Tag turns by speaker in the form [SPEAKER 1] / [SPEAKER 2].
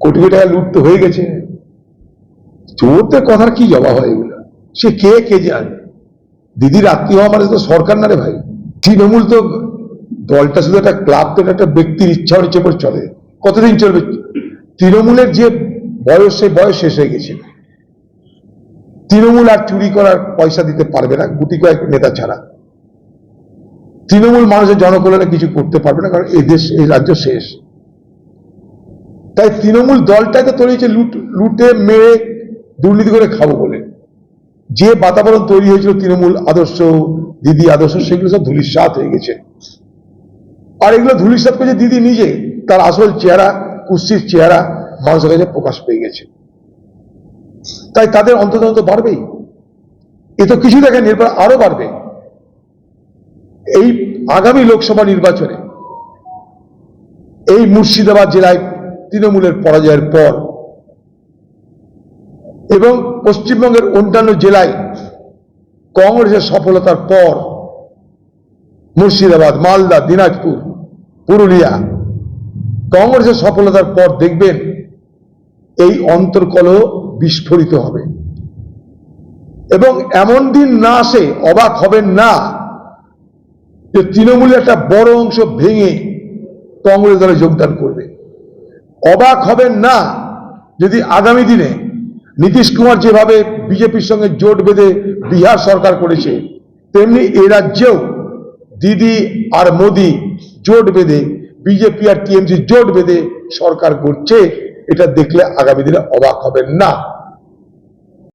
[SPEAKER 1] কোটি কোটি টাকা লুট তো হয়ে গেছে। চোরদের কথার কি জবাব হয় এগুলো? সে কে কে জানে? দিদির আত্মীয় হওয়া মানে তো সরকার না রে ভাই? তৃণমূল তো দলটা শুধু একটা ক্লাব, তো একটা ব্যক্তির ইচ্ছা হচ্ছে পর চলে। কতদিন চলবে? তৃণমূলের যে বয়স, সেই বয়স শেষ হয়ে গেছে। তৃণমূল আর চুরি করার পয়সা দিতে পারবে না, গুটি কয়েক নেতা ছাড়া। তৃণমূল মানুষের জনকল্যাণে কিছু করতে পারবে না, কারণ এদেশ এই রাজ্য শেষ। তাই তৃণমূল দলটাই তো তৈরি হয়েছে লুট, লুটে, মেরে, দুর্নীতি করে খাব বলে। যে বাতাবরণ তৈরি হয়েছিল তৃণমূল আদর্শ, দিদি আদর্শ, সেগুলো সব ধুলিস্বাত হয়ে গেছে। আর এগুলো ধুলিস্বাত করেছে দিদি নিজে, তার আসল চেহারা, কুস্তির চেহারা মানুষের কাছে প্রকাশ পেয়ে গেছে। তাই তাদের অন্তত বাড়বেই। এ তো কিছু দেখে নির্বাচন আরও বাড়বে। এই আগামী লোকসভা নির্বাচনে এই মুর্শিদাবাদ জেলায় তৃণমূলের পরাজয়ের পর। এবং পশ্চিমবঙ্গের অন্যান্য জেলায় কংগ্রেসের সফলতার পর মুর্শিদাবাদ, মালদা, দিনাজপুর, পুরুলিয়া। কংগ্রেসের সফলতার পর দেখবেন এই অন্তর্কল বিস্ফোরিত হবে। এবং এমন দিন না আসে অবাক হবেন না যে তৃণমূলের একটা বড় অংশ ভেঙে কংগ্রেস দলে যোগদান করবে। অবাক হবেন না যদি আগামী দিনে নীতিশ কুমার যেভাবে বিজেপির সঙ্গে জোট বেঁধে বিহার সরকার করেছে, তেমনি এ রাজ্যেও দিদি আর মোদি জোট বেঁধে, বিজেপি আর টিএমসি জোট বেঁধে সরকার করছে, এটা দেখলে আগামী দিনে অবাক হবেন না।